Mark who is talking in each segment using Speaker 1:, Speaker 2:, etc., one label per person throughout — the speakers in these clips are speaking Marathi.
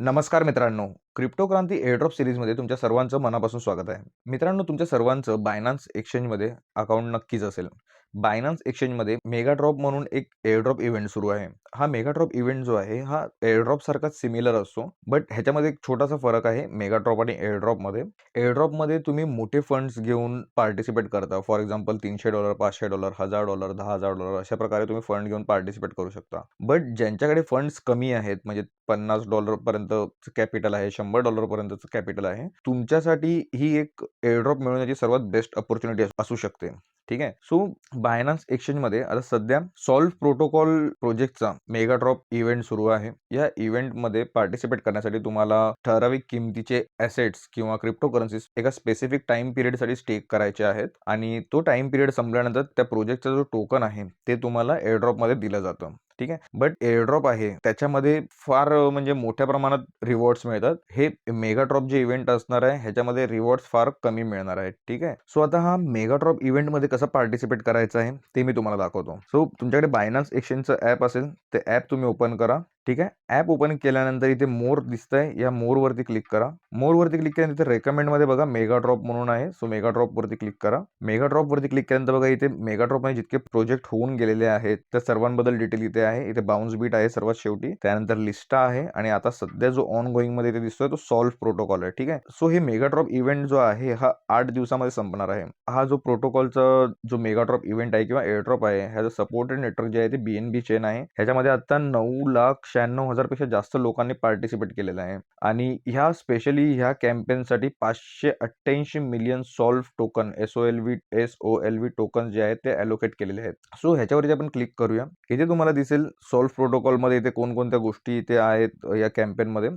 Speaker 1: नमस्कार मित्रांनो. क्रिप्टो क्रांती एअरड्रॉप सिरीजमध्ये तुमच्या सर्वांचं मनापासून स्वागत आहे. मित्रांनो तुमच्या सर्वांचं बायनान्स एक्सचेंजमध्ये अकाउंट नक्कीच असेल. बायनान्स एक्सचेंजमध्ये मेगाड्रॉप म्हणून एक एअरड्रॉप इव्हेंट सुरू आहे. हा मेगाड्रॉप इव्हेंट जो आहे हा एअरड्रॉप सारखाच सिमिलर असतो बट ह्याच्यामध्ये एक छोटासा फरक आहे मेगाड्रॉप आणि एअरड्रॉपमध्ये एअरड्रॉपमध्ये तुम्ही मोठे फंड्स घेऊन पार्टिसिपेट करता. फॉर एक्झाम्पल तीनशे डॉलर पाचशे डॉलर हजार डॉलर दहा हजार डॉलर अशा प्रकारे तुम्ही फंड घेऊन पार्टिसिपेट करू शकता. बट ज्यांच्याकडे फंड्स कमी आहेत म्हणजे पन्नास डॉलरपर्यंत कॅपिटल आहे शंभर डॉलरपर्यंतचं कॅपिटल आहे तुमच्यासाठी ही एक एअरड्रॉप मिळवण्याची सर्वात बेस्ट अपॉर्च्युनिटी असू शकते. ठीक आहे? सो बायनान्स एक्सचेंजमध्ये आता सध्या सॉल्व प्रोटोकॉल प्रोजेक्टचा मेगा ड्रॉप इव्हेंट सुरू आहे. या इव्हेंटमध्ये पार्टिसिपेट करण्यासाठी तुम्हाला ठराविक किमतीचे ॲसेट्स किंवा क्रिप्टो करन्सीज एका स्पेसिफिक टाइम पिरियडसाठी स्टेक करायचे आहेत आणि तो टाइम पिरियड संपल्यानंतर त्या प्रोजेक्टचा जो टोकन आहे ते तुम्हाला एअरड्रॉपमध्ये दिलं जातं. ठीक आहे. बट एअरड्रॉप आहे. त्याच्यामध्ये फार म्हणजे मोठ्या प्रमाणात रिवॉर्ड्स मिळतात. हे मेगाड्रॉप जे इव्हेंट असणार आहे ह्याच्यामध्ये रिवॉर्ड्स फार कमी मिळणार आहेत. ठीक आहे. सो आता हा मेगाड्रॉप इव्हेंटमध्ये कसं पार्टिसिपेट करायचं आहे ते मी तुम्हाला दाखवतो. सो तुमच्याकडे बायनान्स एक्सचेंजचं ॲप असेल ते ॲप तुम्ही ओपन करा. ठीक आहे? ॲप ओपन केल्यानंतर इथे मोर दिसतंय. या मोरवरती क्लिक करा. मोरवरती क्लिक केल्यानंतर रेकमेंडमध्ये बघा मेगा ड्रॉप म्हणून आहे. सो मेगा ड्रॉपवरती क्लिक करा. मेगा ड्रॉपवरती क्लिक केल्यानंतर बघा इथे मेगा ड्रॉपमध्ये जितके प्रोजेक्ट होऊन गेलेले आहेत त्या सर्वांबद्दल डिटेल इथे आहे. इथे बाउन्स बीट आहे सर्वात शेवटी. त्यानंतर लिस्टा आहे. आणि आता सध्या जो ऑन गोईंगमध्ये इथे दिसतोय तो सॉल्व्ह प्रोटोकॉल आहे. ठीक आहे? सो हे मेगा ड्रॉप इव्हेंट जो आहे हा आठ दिवसामध्ये संपणार आहे. हा जो प्रोटोकॉलचा जो मेगा ड्रॉप इव्हेंट आहे किंवा एअरड्रॉप आहे ह्याचं सपोर्टेड नेटवर्क जे आहे ते बीएनबी चेन आहे. ह्याच्यामध्ये आता नऊ लाख शहाण्णव हजारपेक्षा जास्त लोकांनी पार्टिसिपेट केलेलं आहे. आणि ह्या स्पेशली ह्या कॅम्पेनसाठी पाचशे अठ्ठ्याऐंशी million Solv token S O L V S O L V token जे आहेत ते अलोकेट केलेले आहेत. सो ह्याच्यावरती आपण क्लिक करूया. इथे तुम्हाला दिसेल सॉल्व्ह प्रोटोकॉलमध्ये इथे कोणकोणत्या गोष्टी इथे आहेत या कॅम्पेनमध्ये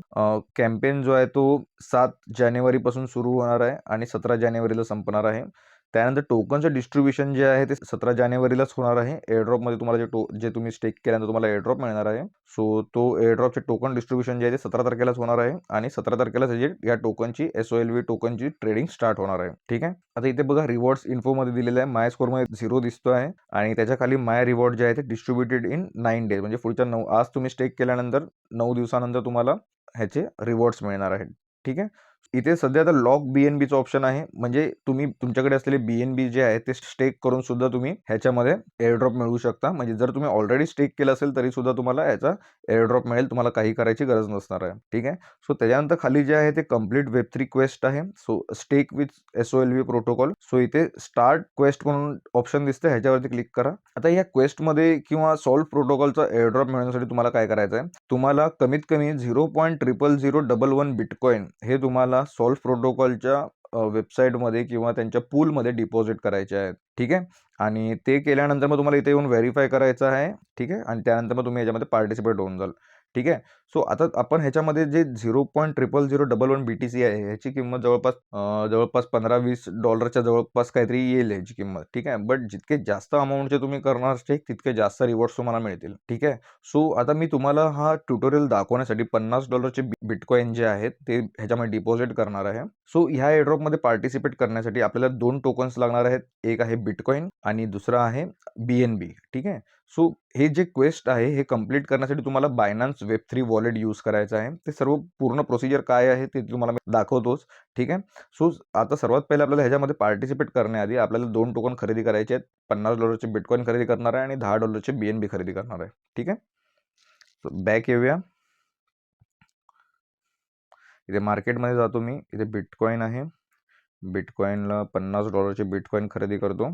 Speaker 1: कॅम्पेन जो आहे तो सात जानेवारीपासून सुरू होणार आहे आणि सतरा जानेवारीला संपणार आहे. त्यानंतर टोकनचं डिस्ट्रीब्युशन जे आहे ते सतरा जानेवारीलाच होणार आहे. एअरड्रॉपमध्ये तुम्हाला जे टो जे तुम्ही स्टेक केल्यानंतर तुम्हाला एअरड्रॉप मिळणार आहे. सो तो एअरड्रॉपचे टोकन डिस्ट्रीब्युशन जे आहे ते सतरा तारखेलाच होणार आहे आणि सतरा तारखेला त्याची या टोकनची एस ओ एल व्ही टोकनची ट्रेडिंग स्टार्ट होणार आहे. ठीक आहे? आता इथे बघा रिवॉर्ड्स इन्फोमध्ये दिलेलं आहे. माय स्कोरमध्ये झिरो दिसतो आहे आणि त्याच्याखाली माय रिवॉर्ड जे आहे ते डिस्ट्रीब्युटेड इन नाईन डेज म्हणजे पुढच्या नऊ आज तुम्ही स्टेक केल्यानंतर नऊ दिवसानंतर तुम्हाला ह्याचे रिवॉर्ड्स मिळणार आहेत. ठीक आहे? इथे सध्या आता लॉक बी एन बीचं ऑप्शन आहे. म्हणजे तुम्ही तुमच्याकडे असलेले बी एन बी जे आहे ते स्टेक करून सुद्धा तुम्ही ह्याच्यामध्ये एअरड्रॉप मिळवू शकता. म्हणजे जर तुम्ही ऑलरेडी स्टेक केलं असेल तरी सुद्धा तुम्हाला याचा एअरड्रॉप मिळेल. तुम्हाला काही करायची गरज नसणार आहे. ठीक आहे? सो त्याच्यानंतर खाली जे आहे ते कंप्लीट वेब थ्री क्वेस्ट आहे. So stake with S O L V protocol so इथे स्टार्ट क्वेस्ट म्हणून ऑप्शन दिसतं ह्याच्यावरती क्लिक करा. आता या क्वेस्टमध्ये किंवा सॉल्व प्रोटोकॉलचा एअरड्रॉप मिळवण्यासाठी तुम्हाला काय करायचं आहे तुम्हाला कमीत कमी zero point triple zero double one bitcoin हे तुम्हाला सॉल्व प्रोटोकॉलच्या वेबसाईटमध्ये किंवा त्यांच्या पूलमध्ये डिपॉझिट करायचे आहेत ठीक आहे? आणि ते केल्यानंतर मग तुम्हाला इथे येऊन व्हेरीफाय करायचं आहे ठीक आहे? आणि त्यानंतर मग तुम्ही याच्यामध्ये पार्टिसिपेट होऊन जाल ठीक आहे? सो आता आपण ह्याच्यामध्ये जे zero point triple zero double one B T C आहे ह्याची किंमत जवळपास जवळपास पंधरा वीस डॉलरच्या जवळपास काहीतरी येईल ह्याची किंमत ठीक आहे? बट जितके जास्त अमाऊंटचे तुम्ही करणार स्टेक तितके जास्त रिवॉर्ड्स तुम्हाला मिळतील ठीक आहे? सो आता मी तुम्हाला हा ट्युटोरियल दाखवण्यासाठी पन्नास डॉलरचे बिटकॉईन जे आहेत ते ह्याच्यामध्ये डिपॉझिट करणार आहे. सो ह्या एड्रॉपमध्ये पार्टिसिपेट करण्यासाठी आपल्याला दोन टोकन्स लागणार आहेत एक आहे बिटकॉईन आणि दुसरा आहे बी एन बी ठीक आहे? सो हे जे क्वेस्ट आहे हे कंप्लीट करण्यासाठी तुम्हाला Binance web three wallet use करायचं आहे. ते सर्व पूर्ण प्रोसिजर काय आहे ते तुम्हाला मी दाखवतोच. ठीक आहे? सो आता सर्वात पहिले आपल्याला ह्याच्यामध्ये पार्टिसिपेट करण्याआधी आपल्याला दोन टोकन खरेदी करायचे आहेत. पन्नास डॉलरचे बिटकॉईन खरेदी करणार आहे आणि दहा डॉलरचे बी एन बी खरेदी करणार आहे. ठीक आहे? सो बॅक येऊया. इथे मार्केटमध्ये जातो मी. इथे बिटकॉईन आहे. बिटकॉईनला पन्नास डॉलरचे बिटकॉईन खरेदी करतो.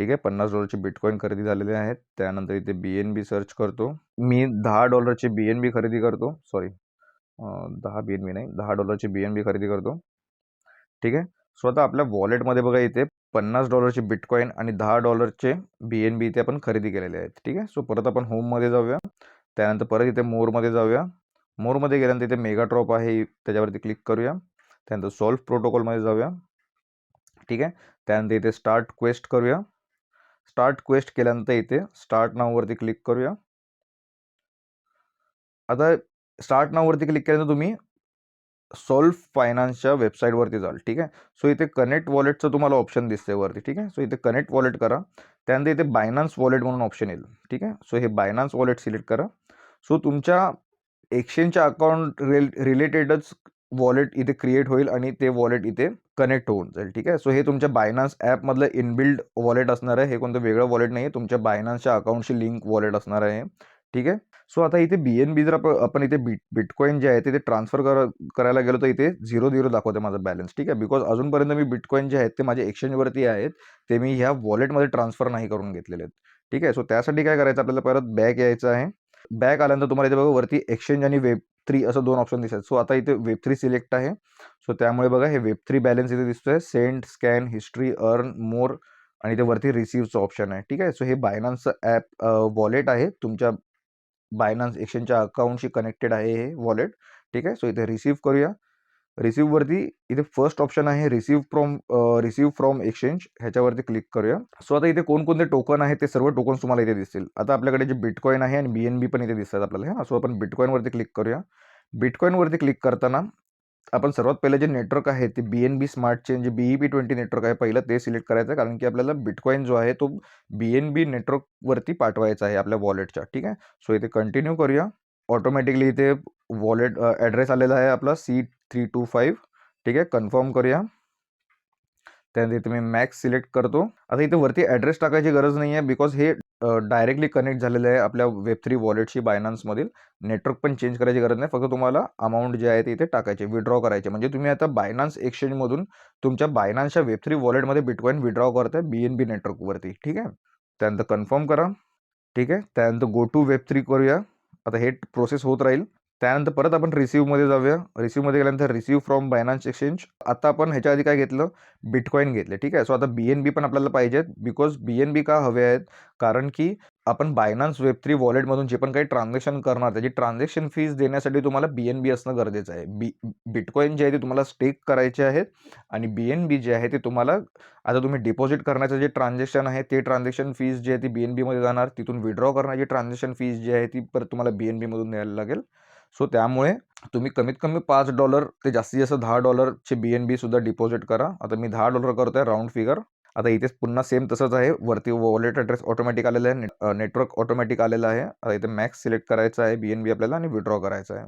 Speaker 1: ठीक आहे. पन्नास डॉलरची बिटकॉईन खरेदी झालेले आहेत. त्यानंतर इथे बी एन बी सर्च करतो. मी दहा डॉलरचे बी एन बी खरेदी करतो. सॉरी दहा बी एन बी नाही दहा डॉलरची बी एन बी खरेदी करतो. ठीक आहे. सो आता आपल्या वॉलेटमध्ये बघा इथे पन्नास डॉलरची बिटकॉईन आणि दहा डॉलरचे बी एन बी इथे आपण खरेदी केलेले आहेत. ठीक आहे. सो परत आपण होममध्ये जाऊया. त्यानंतर परत इथे मोरमध्ये जाऊया. मोरमध्ये गेल्यानंतर इथे मेगा ड्रॉप आहे. त्याच्यावरती क्लिक करूया. त्यानंतर सॉल्व प्रोटोकॉलमध्ये जाऊया. ठीक आहे. त्यानंतर इथे स्टार्ट क्वेस्ट करूया. स्टार्ट क्वेस्ट केल्यानंतर इथे स्टार्ट नाववरती क्लिक करूया. आता स्टार्ट नाववरती क्लिक केल्यानंतर तुम्ही सॉल्व फायनान्सच्या वेबसाईटवरती जाल ठीक आहे? सो इथे कनेक्ट वॉलेटचं तुम्हाला ऑप्शन दिसते वरती ठीक आहे? सो इथे कनेक्ट वॉलेट करा. त्यानंतर इथे बायनान्स वॉलेट म्हणून ऑप्शन येईल ठीक आहे? सो हे बायनान्स वॉलेट सिलेक्ट करा. सो तुमच्या एक्सचेंजच्या अकाउंट रिल रिलेटेडच वॉलेट इथे क्रिएट होईल आणि ते वॉलेट इथे कनेक्ट होऊन जाईल ठीक आहे? सो हे तुमच्या बायनान्स ॲपमधलं इनबिल्ड वॉलेट असणार आहे. हे कोणतं वेगळं वॉलेट नाही आहे तुमच्या बायनान्सच्या अकाउंटशी लिंक वॉलेट असणार आहे. ठीक आहे? सो आता इथे बी एन बी जर आपण इथे बिट बिटकॉईन जे आहे ते ट्रान्सफर कर करायला गेलो तर इथे झिरो झिरो दाखवते माझा बॅलन्स ठीक आहे? बिकॉज अजूनपर्यंत मी बिटकॉईन जे आहेत ते माझ्या एक्सचेंजवरती आहेत. ते मी ह्या वॉलेटमध्ये ट्रान्सफर नाही करून घेतलेले आहेत. ठीक आहे? सो त्यासाठी काय करायचं? आपल्याला परत बॅक यायचं आहे. बॅक आल्यानंतर तुम्हाला इथे बघा वरती एक्सचेंज आणि वेब थ्री असं दोन ऑप्शन दिसतात. सो आता इथे वेब थ्री सिलेक्ट आहे. सो त्यामुळे बघा हे वेब थ्री बॅलन्स इथे दिसतोय. Send scan history earn more आणि ते वरती रिसिव्हचं ऑप्शन आहे. ठीक आहे? सो हे बायनान्सचं ॲप वॉलेट आहे. तुमच्या बायनान्स एक्सचेंजच्या अकाउंटशी कनेक्टेड आहे हे वॉलेट ठीक आहे? सो इथे रिसीव्ह करूया. रिसिव्हवरती इथे फर्स्ट ऑप्शन आहे receive from receive from exchange ह्याच्यावरती क्लिक करूया. सो आता इथे कोणकोणते टोकन आहे ते सर्व टोकन्स तुम्हाला इथे दिसतील. आता आपल्याकडे जे बिटकॉईन आहे आणि बी एन बी पण इथे दिसतात आपल्याला सो आपण बिटकॉईनवरती क्लिक करूया. बिटकॉईनवरती क्लिक करताना आपण सर्वात पहिले जे नेटवर्क आहे ते B N B smart chain जे B E B twenty network आहे पहिलं ते सिलेक्ट करायचं आहे. कारण की आपल्याला बिटकॉईन जो आहे तो बी एन बी नेटवर्कवरती पाठवायचा आहे आपल्या वॉलेटचा ठीक आहे? सो इथे कंटिन्यू करूया. ऑटोमॅटिकली इथे वॉलेट ॲड्रेस आलेला आहे आपला सी थ्री टू फाईव्ह. ठीक आहे कन्फर्म करूया. त्यानंतर इथे मी मॅक्स सिलेक्ट करतो. आता इथे वरती ॲड्रेस टाकायची गरज नाही आहे बिकॉज हे डायरेक्टली कनेक्ट झालेलं आहे आपल्या वेब थ्री वॉलेटशी बायनान्समधील नेटवर्क पण चेंज करायची गरज नाही फक्त तुम्हाला अमाऊंट जे आहे ते इथे टाकायचे विड्रॉ करायचे. म्हणजे तुम्ही आता बायनान्स एक्सचेंजमधून तुमच्या बायनान्सच्या वेब थ्री वॉलेटमध्ये बिटकॉईन विड्रॉ करताय बी एन बी नेटवर्कवरती. ठीक आहे? त्यानंतर कन्फर्म करा. ठीक आहे? त्यानंतर गो टू वेब थ्री करूया. आता हे प्रोसेस होत राहील. त्यानंतर परत आपण रिसिव्हमध्ये जाऊया. रिसिव्हमध्ये गेल्यानंतर रिसिव्ह फ्रॉम बायनान्स एक्सचेंज आता आपण ह्याच्या आधी काय घेतलं? बिटकॉईन घेतले. ठीक आहे? सो आता बी एन बी पण आपल्याला पाहिजेत. बिकॉज बी एन बी का हवे आहेत? कारण की आपण बायनान्स वेब थ्री वॉलेटमधून जे पण काही ट्रान्झॅक्शन करणार त्याची ट्रान्झॅक्शन फीज देण्यासाठी तुम्हाला बी एन बी असणं गरजेचं आहे. बी बिटकॉईन जे आहे ते तुम्हाला स्टेक करायचे आहेत आणि बी एन बी जे आहे ते तुम्हाला आता तुम्ही डिपॉझिट करण्याचं जे ट्रान्झॅक्शन आहे ते ट्रान्झॅक्शन फीज जी आहे ती बी एन बीमध्ये जाणार. तिथून विड्रॉ करण्याची ट्रान्झॅक्शन फीज जी आहे ती परत तुम्हाला बी एन बीमधून द्यायला लागेल. सो त्यामुळे तुम्ही कमीत कमी पाच डॉलर ते जास्तीत जास्त दहा डॉलरचे बी एन बी सुद्धा डिपॉझिट करा. आता मी दहा डॉलर करतो आहे राऊंड फिगर आता इथेच पुन्हा सेम तसंच आहे. वरती वॉलेट ॲड्रेस ऑटोमॅटिक आलेला आहे. नेटवर्क ऑटोमॅटिक आलेलं आहे. आता इथे मॅक्स सिलेक्ट करायचं आहे बी एन बी आपल्याला आणि विड्रॉ करायचं आहे.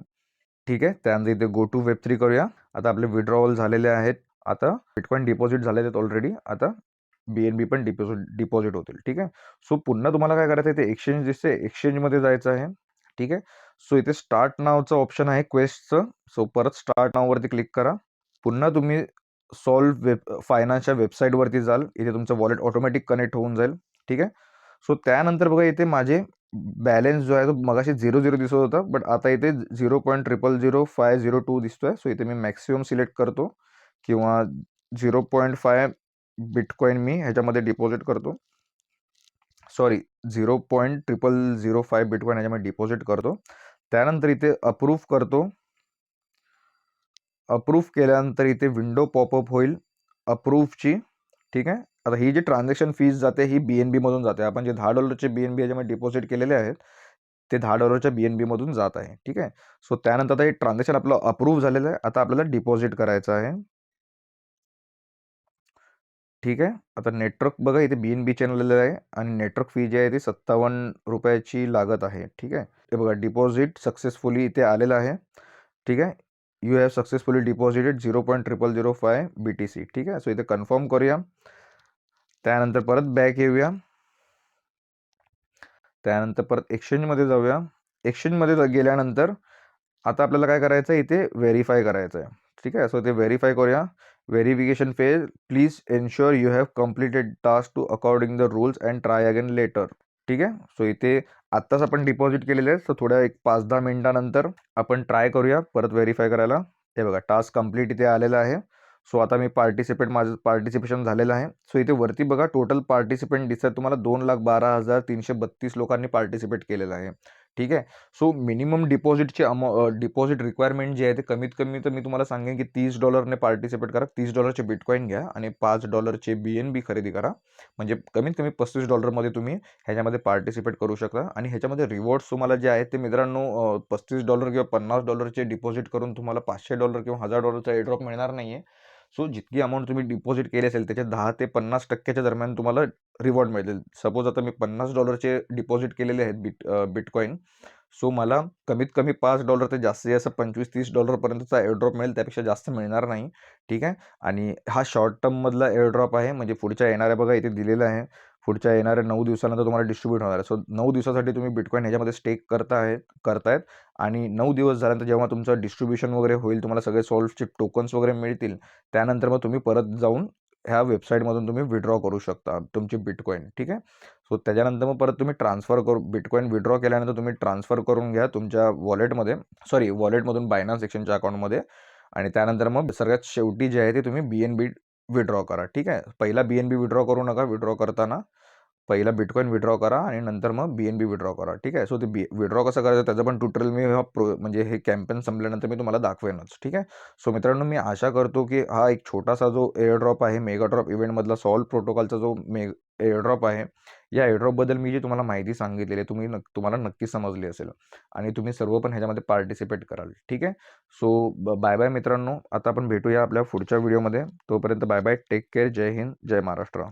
Speaker 1: ठीक आहे? त्यानंतर इथे गो टू वेब थ्री करूया. आता आपले विड्रॉवल झालेले आहेत. आता बिटकॉईन डिपॉझिट झालेले आहेत ऑलरेडी आता बी एन बी पण डिपॉझिट डिपॉझिट होतील. ठीक आहे? सो पुन्हा तुम्हाला काय करायचं आहे? ते एक्सचेंज दिसते एक्सचेंजमध्ये जायचं आहे. ठीक आहे? सो इथे स्टार्ट नावचं ऑप्शन आहे क्वेस्टचं सो परत स्टार्ट नाववरती क्लिक करा. पुन्हा तुम्ही सॉल्व वेब फायनान्सच्या वेबसाईटवरती जाल. इथे तुमचं वॉलेट ऑटोमॅटिक कनेक्ट होऊन जाईल. ठीक आहे? सो त्यानंतर बघा इथे माझे बॅलेन्स जो आहे तो मगाशी झिरो झिरो दिसत होता. बट आता इथे zero point triple zero five zero two दिसतो आहे सो इथे मी मॅक्सिमम सिलेक्ट करतो. किंवा झिरो पॉईंट फाय बिटकॉईन मी ह्याच्यामध्ये डिपॉझिट करतो. Sorry zero point triple zero five bitcoin ह्याच्यामध्ये डिपॉझिट करतो. त्यानंतर इथे अप्रूव्ह करतो. अप्रूव्ह केल्यानंतर इथे विंडो पॉपअप होईल. अप्रूव्हची ठीक आहे? आता ही जी ट्रान्झॅक्शन फीज जाते, ही बी एन बीमधून जाते. आपण जे दहा डॉलरचे बी एन बी याच्यामध्ये डिपॉझिट केलेले आहेत, ते दहा डॉलरच्या बी एन बीमधून जात आहे. ठीक आहे? सो त्यानंतर आता हे ट्रान्झॅक्शन आहे. आता डिपॉझिट करायचं आहे. ठीक आहे. आता नेटवर्क बघा इथे बी एन बी चॅनल आहे आणि नेटवर्क फी जी आहे ती सत्तावन्न रुपयाची लागत आहे. ठीक आहे. ते बघा डिपॉझिट सक्सेसफुली इथे आलेलं आहे. ठीक आहे. You have successfully deposited zero point triple zero five B T C ठीक आहे. सो इथे कन्फर्म करूया. त्यानंतर परत बॅक येऊया. त्यानंतर परत एक्सचेंजमध्ये जाऊया. एक्सचेंजमध्ये गेल्यानंतर आता आपल्याला काय करायचं आहे इथे व्हेरीफाय करायचं आहे ठीक आहे. सो इथे व्हेरीफाय करूया. Verification phase, please ensure you have completed task two according the rules and try again later ठीक आहे? सो इथे आत्ताच आपण डिपॉझिट केलेले आहे सो थोड्या एक पाच दहा मिनिटानंतर आपण ट्राय करूया परत व्हेरीफाय करायला. हे बघा टास्क कंप्लीट इथे आलेला आहे. सो आता मी पार्टिसिपेट माझं पार्टिसिपेशन झालेलं आहे. सो इथे वरती बघा टोटल पार्टिसिपेंट दिसतात तुम्हाला दोन लाख बारा हजार तीनशे बत्तीस लोकांनी पार्टिसिपेट केलेलं आहे. ठीक आहे? सो मिनिमम डिपॉझिटची अमा डिपॉझिट रिक्वायरमेंट जी आहे ते कमीत कमी तर मी तुम्हाला सांगेन की तीस डॉलरने पार्टिसिपेट करा. तीस डॉलरचे बिटकॉईन घ्या आणि पाच डॉलरचे बी एन बी खरेदी करा. म्हणजे कमीत कमी पस्तीस डॉलरमध्ये तुम्ही ह्याच्यामध्ये पार्टिसिपेट करू शकता. आणि ह्याच्यामध्ये रिवॉर्ड्स तुम्हाला जे आहेत ते मित्रांनो पस्तीस डॉलर किंवा पन्नास डॉलरचे डिपॉझिट करून तुम्हाला पाचशे डॉलर किंवा हजार डॉलरचा एड्रॉप मिळणार नाही आहे सो जितकी अमाऊंट तुम्ही डिपॉझिट केली असेल त्याच्या दहा ते पन्नास टक्क्याच्या दरम्यान तुम्हाला रिवॉर्ड मिळतील सपोज आता मी पन्नास डॉलरचे डिपॉझिट केलेले आहेत बिट बिटकॉईन सो मला कमीत कमी पाच डॉलर ते जास्तीत जास्त पंचवीस तीस डॉलरपर्यंतचा एअरड्रॉप मिळेल. त्यापेक्षा जास्त मिळणार नाही. ठीक आहे. आणि हा शॉर्ट टर्ममधला एअरड्रॉप आहे. म्हणजे पुढच्या येणाऱ्या बघा इथे दिलेलं आहे. पुढच्या येणाऱ्या नऊ दिवसानंतर तुम्हाला डिस्ट्रीब्यूट होणार आहे. सो नऊ दिवसासाठी तुम्ही बिटकॉइन ह्याच्यामध्ये स्टेक करताहेत करतायत आणि नऊ दिवस झाल्यानंतर जेव्हा तुमचं डिस्ट्रिब्युशन वगैरे होईल, तुम्हाला सगळे सॉल्व्हचे टोकन्स वगैरे मिळतील. त्यानंतर मग तुम्ही परत जाऊन ह्या वेबसाईटमधून तुम्ही विड्रॉ करू शकता तुमची बिटकॉईन ठीक आहे. सो त्याच्यानंतर मग परत तुम्ही ट्रान्सफर करू बिटकॉईन विड्रॉ केल्यानंतर तुम्ही ट्रान्सफर करून घ्या तुमच्या वॉलेटमध्ये सॉरी वॉलेटमधून बायनान्स एक्सचेंजच्या अकाउंटमध्ये आणि त्यानंतर मग सगळ्यात शेवटी जे आहे ते तुम्ही बी एन बी विथड्रॉ करा. ठीक आहे. पहिला बी एन बी विड्रॉ करू नका विड्रॉ करताना. पहिला बिटकॉईन विड्रॉ करा आणि नंतर मग बी एन बी विड्रॉ करा. ठीक आहे. सो ते बी विड्रॉ कसं करायचं त्याचं पण ट्युटोरियल मी हा प्रो म्हणजे हे कॅम्पेन संपल्यानंतर मी तुम्हाला दाखवेनच. ठीक आहे. सो मित्रांनो मी आशा करतो, की हा एक छोटासा जो एअरड्रॉप आहे मेगाड्रॉप इव्हेंटमधला सॉल्व प्रोटोकॉलचा जो मे एअरड्रॉप आहे. या एअरड्रॉपबद्दल मी जी तुम्हाला माहिती सांगितलेली आहे तुम्ही नक् तुम्हाला नक्की समजली असेल आणि तुम्ही सर्व पण ह्याच्यामध्ये पार्टिसिपेट कराल. ठीक आहे. सो बाय-बाय मित्रांनो. आता आपण भेटूया आपल्या पुढच्या व्हिडिओमध्ये. तोपर्यंत बाय-बाय. Take care. जय हिंद. जय महाराष्ट्र.